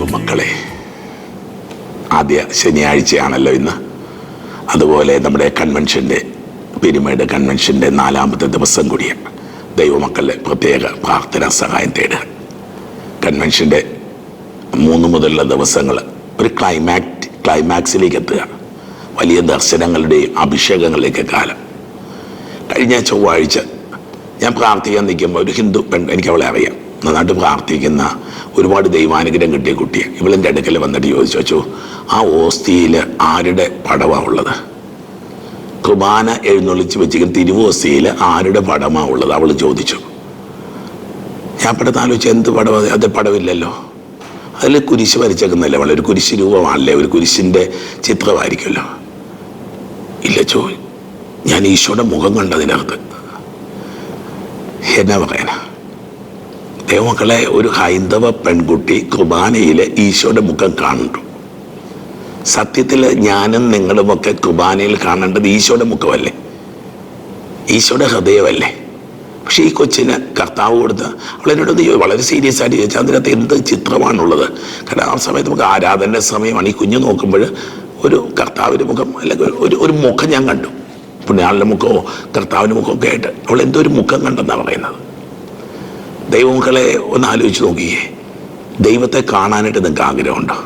ദൈവമക്കളെ ആദ്യ ശനിയാഴ്ചയാണല്ലോ ഇന്ന്. അതുപോലെ നമ്മുടെ കൺവെൻഷന്റെ പിരിമേഡ് കൺവെൻഷന്റെ നാലാമത്തെ ദിവസം കൂടിയാണ് ദൈവമക്കളുടെ പ്രത്യേക പ്രാർത്ഥനാ സഹായം തേടുക. കൺവെൻഷന്റെ മൂന്ന് മുതലുള്ള ദിവസങ്ങൾ ഒരു ക്ലൈമാക്ട് ക്ലൈമാക്സിലേക്ക് എത്തുക. വലിയ ദർശനങ്ങളുടെയും അഭിഷേകങ്ങളുടെയൊക്കെ കാലം. കഴിഞ്ഞ ചൊവ്വാഴ്ച ഞാൻ പ്രാർത്ഥിക്കാൻ നിൽക്കുമ്പോൾ ഒരു ഹിന്ദു പെൺ എനിക്ക് അവളെ അറിയാം. നന്നായിട്ട് പ്രാർത്ഥിക്കുന്ന ഒരുപാട് ദൈവാനുഗ്രഹം കിട്ടിയ കുട്ടിയാണ് ഇവളെന്റെ അടുക്കൽ വന്നിട്ട് ചോദിച്ചു വെച്ചു ആ ഓസ്തിയിൽ ആരുടെ പടമാണ് ഉള്ളത്? കുർബാന എഴുന്നള്ളിച്ച് വെച്ചിരിക്കുന്ന തിരുവോസ്തിയിൽ ആരുടെ പടമാണ് ഉള്ളത്? അവൾ ചോദിച്ചു. ഞാൻ പെട്ടെന്ന് ആലോചിച്ചു എന്ത് പടം അത്? പടമില്ലല്ലോ അതിൽ കുരിശ് വരച്ചേക്കുന്നല്ലേ വളരെ ഒരു കുരിശ് രൂപമാണല്ലേ? ഒരു കുരിശിന്റെ ചിത്രമായിരിക്കുമല്ലോ. ഇല്ല ചോ ഞാൻ ഈശോയുടെ മുഖം കണ്ടതിനകത്ത്. എന്നാ പറയാനാ? ദൈവമക്കളെ ഒരു ഹൈന്ദവ പെൺകുട്ടി കുർബാനയിൽ ഈശോയുടെ മുഖം കാണുന്നു. സത്യത്തിൽ ഞാനും നിങ്ങളുമൊക്കെ കുർബാനയിൽ കാണേണ്ടത് ഈശോയുടെ മുഖമല്ലേ? ഈശോയുടെ ഹൃദയമല്ലേ? പക്ഷേ ഈ കൊച്ചിന് കർത്താവ് കൊടുത്ത് അവളെന്നോട് വളരെ സീരിയസ് ആയിട്ട് ചോദിച്ചാൽ അതിനകത്ത് എന്ത് ചിത്രമാണുള്ളത്? കാരണം ആ സമയത്ത് നമുക്ക് ആരാധന സമയമാണ്. ഈ കുഞ്ഞ് നോക്കുമ്പോൾ ഒരു കർത്താവിന്റെ മുഖം അല്ലെങ്കിൽ ഒരു ഒരു മുഖം ഞാൻ കണ്ടു. പുണ്യാളിന്റെ മുഖമോ കർത്താവിന്റെ മുഖമോ ഒക്കെ ആയിട്ട് അവൾ എന്തോ ഒരു മുഖം കണ്ടെന്നാണ് പറയുന്നത്. ദൈവമക്കളെ ഒന്ന് ആലോചിച്ച് നോക്കിയേ. ദൈവത്തെ കാണാനായിട്ട് നിങ്ങൾക്ക് ആഗ്രഹമുണ്ടോ?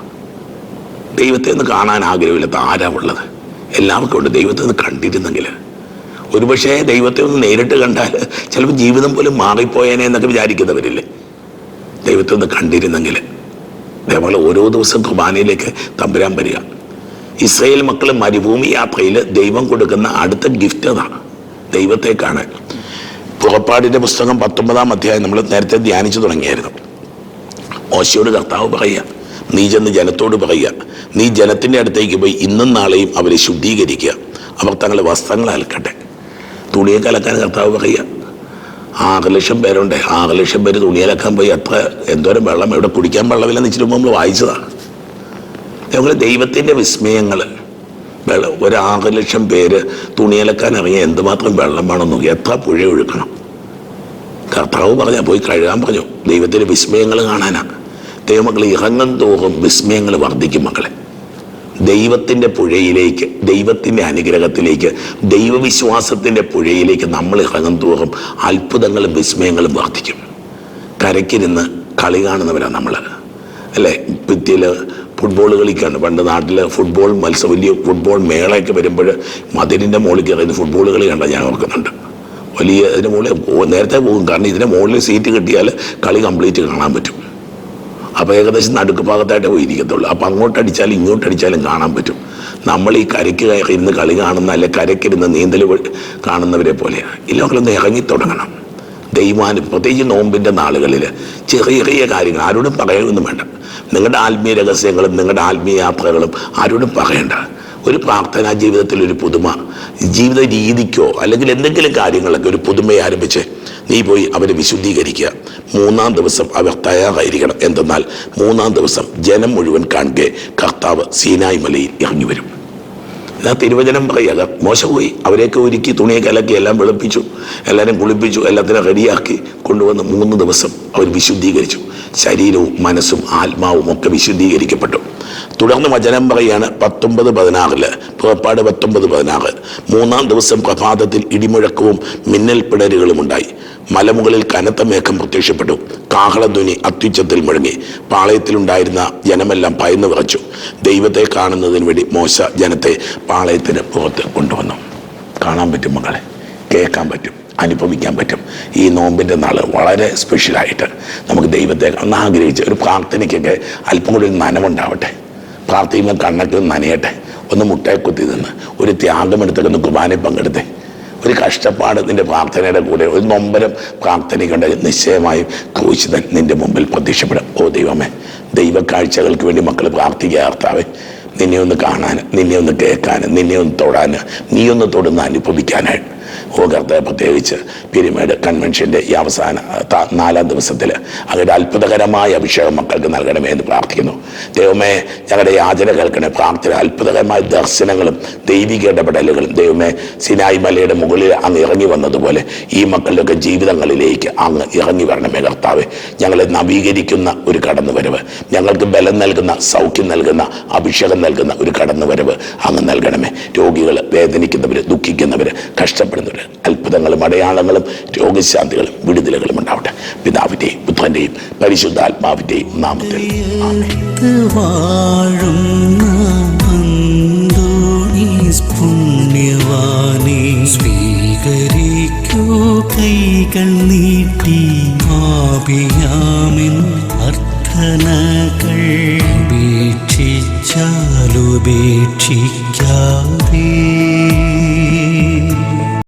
ദൈവത്തെ ഒന്ന് കാണാൻ ആഗ്രഹമില്ലാത്ത ആരാ ഉള്ളത്? എല്ലാവർക്കും ഉണ്ട്. ദൈവത്തെ ഒന്ന് കണ്ടിരുന്നെങ്കിൽ ഒരുപക്ഷെ ദൈവത്തെ ഒന്ന് നേരിട്ട് കണ്ടാൽ ചിലപ്പോൾ ജീവിതം പോലും മാറിപ്പോയേനെ എന്നൊക്കെ വിചാരിക്കുന്നവരില്ലേ? ദൈവത്തെ ഒന്ന് കണ്ടിരുന്നെങ്കിൽ ദൈവങ്ങൾ ഓരോ ദിവസം കുർബാനയിലേക്ക് തമ്പുരാൻ വരിക. ഇസ്രയേൽ മക്കൾ മരുഭൂമി യാത്രയിൽ ദൈവം കൊടുക്കുന്ന അടുത്ത ഗിഫ്റ്റ് അതാണ്. ദൈവത്തെ കാണാൻ. പുറപ്പാടിന്റെ പുസ്തകം പത്തൊമ്പതാം അധ്യായം നമ്മൾ നേരത്തെ ധ്യാനിച്ചു തുടങ്ങിയായിരുന്നു. മോശയോട് കർത്താവ് പറയുക നീ ചെന്ന് ജനത്തോട് പറയുക. നീ ജനത്തിന്റെ അടുത്തേക്ക് പോയി ഇന്നും നാളെയും അവരെ ശുദ്ധീകരിക്കുക. അവർ തങ്ങളുടെ വസ്ത്രങ്ങൾ അലക്കട്ടെ. തുണിയെ കലക്കാൻ കർത്താവ് പറയുക ആറ് ലക്ഷം പേരുണ്ട്. ആറ് ലക്ഷം പേര് തുണിയലക്കാൻ പോയി. അത്ര എന്തോരം വെള്ളം? എവിടെ കുടിക്കാൻ വെള്ളമില്ലെന്ന് മുമ്പ് നമ്മൾ വായിച്ചതാണ് ഞങ്ങൾ ദൈവത്തിന്റെ വിസ്മയങ്ങൾ വെള്ളം. ഒരു ആറ് ലക്ഷം പേര് തുണിയലക്കാൻ ഇറങ്ങിയ എന്തുമാത്രം വെള്ളം വേണം നോക്കി എത്ര പുഴ ഒഴുക്കണം. കർത്താവ് പറഞ്ഞ പോയി കഴുകാൻ പറഞ്ഞു. ദൈവത്തിന്റെ വിസ്മയങ്ങൾ കാണാനാ. ദൈവമക്കൾ ഇറങ്ങും തോറും വിസ്മയങ്ങൾ വർദ്ധിക്കും മക്കളെ. ദൈവത്തിന്റെ പുഴയിലേക്ക് ദൈവത്തിന്റെ അനുഗ്രഹത്തിലേക്ക് ദൈവവിശ്വാസത്തിന്റെ പുഴയിലേക്ക് നമ്മൾ ഇറങ്ങും തോറും അത്ഭുതങ്ങളും വിസ്മയങ്ങളും വർദ്ധിക്കും. കരയ്ക്കിരുന്ന് കളി കാണുന്നവരാണ് നമ്മൾ അല്ലേ? ഭിത്തിയിൽ ഫുട്ബോൾ കളിക്കാണ്. പണ്ട് നാട്ടിൽ ഫുട്ബോൾ മത്സരം വലിയ ഫുട്ബോൾ മേളയൊക്കെ വരുമ്പോൾ മതിലിന്റെ മുകളിൽ കയറി ഫുട്ബോൾ കളി കണ്ട ഞാൻ ഓർക്കുന്നുണ്ട്. വലിയ ഇതിന്റെ മുകളിൽ നേരത്തെ പോകും. കാരണം ഇതിന്റെ മുകളിൽ സീറ്റ് കിട്ടിയാൽ കളി കംപ്ലീറ്റ് കാണാൻ പറ്റും. അപ്പോൾ ഏകദേശം നടുക്ക് ഭാഗത്തായിട്ടേ പോയിരിക്കത്തുള്ളൂ. അപ്പോൾ അങ്ങോട്ട് അടിച്ചാലും ഇങ്ങോട്ട് അടിച്ചാലും കാണാൻ പറ്റും. നമ്മൾ ഈ കരയ്ക്ക് ഇരുന്ന് കളി കാണുന്ന അല്ലെ കരയ്ക്കിരുന്ന് നീന്തൽ കാണുന്നവരെ പോലെയാണ് ഈ ഒന്ന് ഇറങ്ങി തുടങ്ങണം. ദൈവാന് പ്രത്യേകിച്ച് നോമ്പിന്റെ നാളുകളിൽ ചെറിയ ചെറിയ കാര്യങ്ങൾ ആരോടും പറയുമെന്നും വേണ്ട. നിങ്ങളുടെ ആത്മീയ രഹസ്യങ്ങളും നിങ്ങളുടെ ആത്മീയ യാത്രകളും ആരോടും പറയേണ്ട. ഒരു പ്രാർത്ഥനാ ജീവിതത്തിൽ ഒരു പുതുമ ജീവിത രീതിക്കോ അല്ലെങ്കിൽ എന്തെങ്കിലും കാര്യങ്ങളൊക്കെ ഒരു പുതുമയെ ആരംഭിച്ച് നീ പോയി അവരെ വിശുദ്ധീകരിക്കുക. മൂന്നാം ദിവസം അവർ തയ്യാറായിരിക്കണം. എന്തെന്നാൽ മൂന്നാം ദിവസം ജനം മുഴുവൻ കാണുകയെ കർത്താവ് സീനായ് മലയിൽ ഇറങ്ങി വരും. എന്നാ തിരുവചനം പറയുക മോശമായി. അവരെയൊക്കെ ഒരുക്കി തുണിയൊക്കെ അലക്കി എല്ലാം വെളുപ്പിച്ചു. എല്ലാവരും കുളിപ്പിച്ചു എല്ലാത്തിനും റെഡിയാക്കി കൊണ്ടുവന്ന് മൂന്ന് ദിവസം അവർ വിശുദ്ധീകരിച്ചു. ശരീരവും മനസ്സും ആത്മാവും ഒക്കെ വിശുദ്ധീകരിക്കപ്പെട്ടു. തുടർന്ന് വചനം പറയാണ് പത്തൊമ്പത് പതിനാറിൽ. പുറപ്പാട് പത്തൊമ്പത് പതിനാറ്. മൂന്നാം ദിവസം പ്രഭാതത്തിൽ ഇടിമുഴക്കവും മിന്നൽ പിടരുകളും ഉണ്ടായി. മലമുകളിൽ കനത്ത മേഘം പ്രത്യക്ഷപ്പെട്ടു. കാഹളധ്വനി അത്യുച്ചത്തിൽ മുഴങ്ങി. പാളയത്തിലുണ്ടായിരുന്ന ജനമെല്ലാം ഭയന്നു വിറച്ചു. ദൈവത്തെ കാണുന്നതിന് വേണ്ടി മോശ ജനത്തെ പാളയത്തിന് പുറത്ത് കൊണ്ടുവന്നു. കാണാൻ പറ്റും മകളെ കേൾക്കാൻ പറ്റും. അനുഭവിക്കാൻ പറ്റും. ഈ നോമ്പിന്റെ നാൾ വളരെ സ്പെഷ്യലായിട്ട് നമുക്ക് ദൈവത്തെ ഒന്ന് ആഗ്രഹിച്ച് ഒരു പ്രാർത്ഥനയ്ക്കൊക്കെ അല്പം കൂടി ഒരു നനവുണ്ടാവട്ടെ. പ്രാർത്ഥിക്കുമ്പോൾ കണ്ണൊക്കെ നനയട്ടെ. ഒന്ന് മുട്ടയെ കുത്തി നിന്ന് ഒരു ത്യാഗമെടുത്തൊക്കെ ഒന്ന് കുർബാനയിൽ പങ്കെടുത്തേ. ഒരു കഷ്ടപ്പാട് നിന്റെ പ്രാർത്ഥനയുടെ കൂടെ ഒരു നൊമ്പരം പ്രാർത്ഥനയ്ക്കുണ്ട്. നിശ്ചയമായും ക്രൂശിതൻ നിന്റെ മുമ്പിൽ പ്രത്യക്ഷപ്പെടും. ഓ ദൈവമേ ദൈവക്കാഴ്ചകൾക്ക് വേണ്ടി മക്കൾ പ്രാർത്ഥിക്കുക നിന്നെ ഒന്ന് കാണാൻ നിന്നെ ഒന്ന് കേൾക്കാൻ നിന്നെ ഒന്ന് തൊടാൻ നീ ഒന്ന് തൊടുന്ന അനുഭവിക്കാനായിട്ട് ഓ കർത്താവ് പ്രത്യേകിച്ച് പിരിമേട് കൺവെൻഷന്റെ ഈ അവസാന നാലാം ദിവസത്തിൽ അങ്ങനെ അത്ഭുതകരമായ അഭിഷേകം മക്കൾക്ക് നൽകണമേ എന്ന് പ്രാർത്ഥിക്കുന്നു. ദൈവമേ ഞങ്ങളുടെ യാചന കേൾക്കണേ പ്രാർത്ഥന അത്ഭുതകരമായ ദർശനങ്ങളും ദൈവിക ഇടപെടലുകളും ദൈവമേ സിനായി മലയുടെ മുകളിൽ അങ്ങ് ഇറങ്ങി വന്നതുപോലെ ഈ മക്കളുടെയൊക്കെ ജീവിതങ്ങളിലേക്ക് അങ്ങ് ഇറങ്ങി വരണമേ കർത്താവ്. ഞങ്ങളെ നവീകരിക്കുന്ന ഒരു കടന്നുവരവ് ഞങ്ങൾക്ക് ബലം നൽകുന്ന സൗഖ്യം നൽകുന്ന അഭിഷേകം നൽകുന്ന ഒരു കടന്നുവരവ് അങ്ങ് നൽകണമേ. രോഗികൾ വേദനിക്കുന്നവർ ദുഃഖിക്കുന്നവർ കഷ്ടപ്പെടുന്നവർ അത്ഭുതങ്ങളും അടയാളങ്ങളും രോഗശാന്തികളും വിടുതലുകളും ഉണ്ടാവട്ടെ. പിതാവിന്റെയും പുത്രന്റെയും പരിശുദ്ധാത്മാവിന്റെയും നാമത്തിൽ. സ്വീകരിക്കൂ കൈകൾ അർത്ഥനകൾ